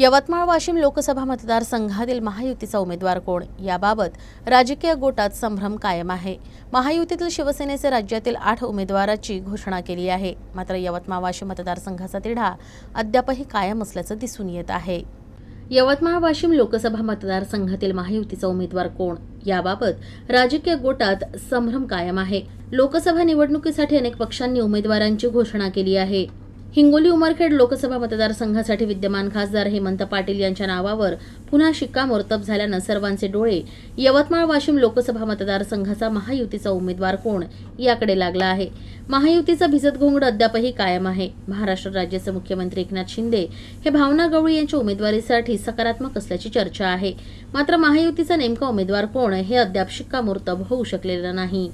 यवतमाळ वाशिम लोकसभा मतदारसंघातील महायुतीचा उमेदवार कोण? याबाबत राजकीय गोटात संभ्रम कायम आहे. महायुतीतील शिवसेनेचे राज्यातील आठ उमेदवाराची घोषणा केली आहे. मात्र यवतमाळ वाशिम मतदारसंघाचा तिढा अद्यापही कायम असल्याचं दिसून येत आहे. यवतमाळ वाशिम लोकसभा मतदारसंघातील महायुतीचा उमेदवार कोण? याबाबत राजकीय गोटात संभ्रम कायम आहे. लोकसभा निवडणुकीसाठी अनेक पक्षांनी उमेदवारांची घोषणा केली आहे. हिंगोली उमरखेड लोकसभा मतदारसंघासाठी विद्यमान खासदार हेमंत पाटील यांच्या नावावर पुन्हा शिक्कामोर्तब झाल्यानं सर्वांचे डोळे यवतमाळ वाशिम लोकसभा मतदारसंघाचा महायुतीचा उमेदवार कोण याकडे लागला आहे. महायुतीचा भिजत घोंगड अद्यापही कायम आहे. महाराष्ट्र राज्याचे मुख्यमंत्री एकनाथ शिंदे हे भावना गवळी यांच्या उमेदवारीसाठी सकारात्मक असल्याची चर्चा आहे. मात्र महायुतीचा नेमका उमेदवार कोण हे अद्याप शिक्कामोर्तब होऊ शकलेलं नाही.